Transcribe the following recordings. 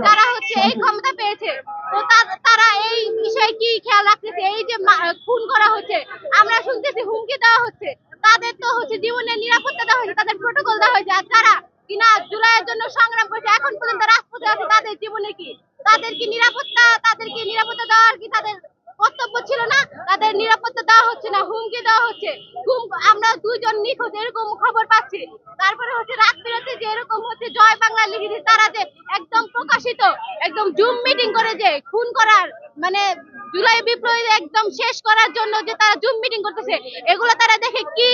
তারা খুন করা হচ্ছে আমরা শুনতেছি হুমকি দেওয়া হচ্ছে তাদের তো হচ্ছে জীবনের নিরাপত্তা দেওয়া হয়েছে তাদের প্রোটোকল দেওয়া হয়েছে আর যারা কিনা জুলাইয়ের জন্য সংগ্রাম করেছে এখন পর্যন্ত রাজপথে আছে তাদের জীবনে কি তাদের কি নিরাপত্তা, তাদের কি নিরাপত্তা দেওয়ার কি তাদের কর্তব্য ছিল না, তাদের নিরাপত্তা দেওয়া হচ্ছে না, হুমকি দেওয়া হচ্ছে। আমরা দুইজন নিখোঁজ, এরকম খবর পাচ্ছি। তারপরে হচ্ছে রাত বিরাতে যে এরকম হচ্ছে জয় বাংলা লিখেছে তারা যে একদম প্রকাশিত, একদম জুম মিটিং করে যে, খুন করার মানে জুলাই বিপ্লবী একদম শেষ করার জন্য যে তারা জুম মিটিং করতেছে, এগুলো তারা দেখে কি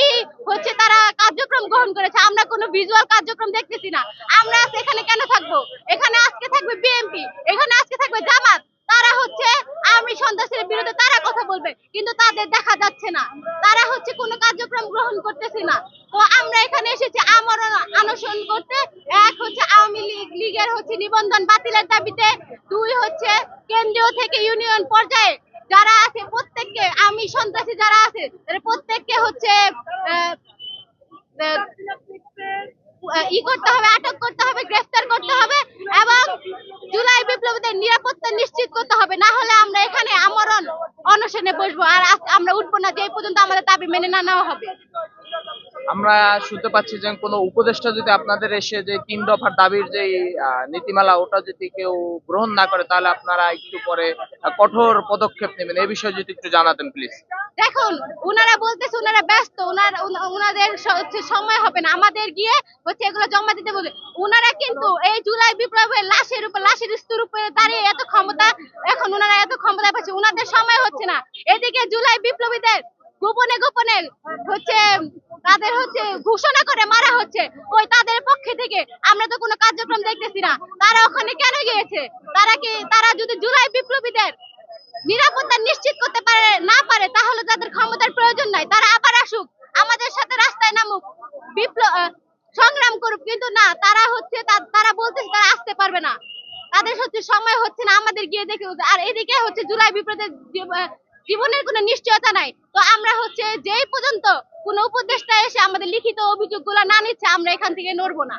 হচ্ছে তারা কার্যক্রম গ্রহণ করেছে? আমরা কোনো ভিজুয়াল কার্যক্রম দেখতেছি না। আমরা এখানে কেন থাকব? এখানে আজকে থাকবে বিএনপি এখানে আজকে থাকবে জামাত তারা হচ্ছে আওয়ামী সন্ত্রাসের বিরুদ্ধে তারা কথা বলবে কিন্তু তাদের দেখা যাচ্ছে না। তারা হচ্ছে কোনো কার্যক্রম গ্রহণ করতেছে না। তো আমরা এখানে এসেছি আমরণ আনশন করতে। এক হচ্ছে আওয়ামী লীগ, লীগের হচ্ছে নিবন্ধন বাতিলের দাবিতে। দুই হচ্ছে কেন্দ্রীয় থেকে ইউনিয়ন পর্যায়ে যারা আছে, প্রত্যেককে, আমি সন্ত্রাসী যারা আছে প্রত্যেককে হচ্ছে ই করতে হবে, আটক করতে হবে, গ্রেফতার করতে হবে এবং জুলাই বিপ্লবীদের নিরাপত্তা নিশ্চিত করতে হবে। না হলে আমরা এখানে আমরণ অনশনে বসবো, আর আমরা উঠবো না যে পর্যন্ত আমাদের দাবি মেনে না নেওয়া হবে। আমরা শুনতে পাচ্ছি যে কোনো উপদেষ্টা যদি আপনাদের এসে যে তিন দফার দাবির যে নীতিমালা, ওটা যদি কেউ গ্রহণ না করে, তাহলে আপনারা একটু পরে কঠোর পদক্ষেপ নেবেন। এ বিষয়ে যদি একটু জানাতেন প্লিজ দেখুন, উনারা বলতেছে উনারা ব্যস্ত উনাদের হচ্ছে সময় হবে না। আমাদের গিয়ে হচ্ছে এগুলো জমা দিতে বলে উনারা কিন্তু এই জুলাই বিপ্লবের লাশের উপর, লাশের স্তূর উপরে দাঁড়িয়ে এত ক্ষমতা, এখন উনারা এত ক্ষমতা পাচ্ছে উনাদের সময় হচ্ছে না। এদিকে জুলাই বিপ্লবীদের গোপনে গোপনে হচ্ছে তাদের হচ্ছে ঘোষণা করে মারা হচ্ছে। ওই তাদের পক্ষে থেকে আমরা তো কোনো কার্যক্রম দেখতেছি না। তারা ওখানে কেন গিয়েছে? তারা কি, তারা যদি জুলাই বিপ্লবীদের নিরাপত্তা নিশ্চিত করতে পারে না পারে তাহলে তাদের ক্ষমতার প্রয়োজন নাই তারা আবার আসুক আমাদের সাথে রাস্তায় নামুক বিপ্লব আহ, সংগ্রাম করুক, কিন্তু না, তারা হচ্ছে তারা বলতেছে তারা আসতে পারবে না। তাদের হচ্ছে সময় হচ্ছে না, আমাদের গিয়ে দেখে। আর এদিকে হচ্ছে জুলাই বিপ্লবের জীবনের কোনো নিশ্চয়তা নাই। তো আমরা হচ্ছে যেই পর্যন্ত কোনো উপদেষ্টা এসে আমাদের লিখিত অভিযোগগুলো না নিচ্ছে, আমরা এখান থেকে নড়বো না।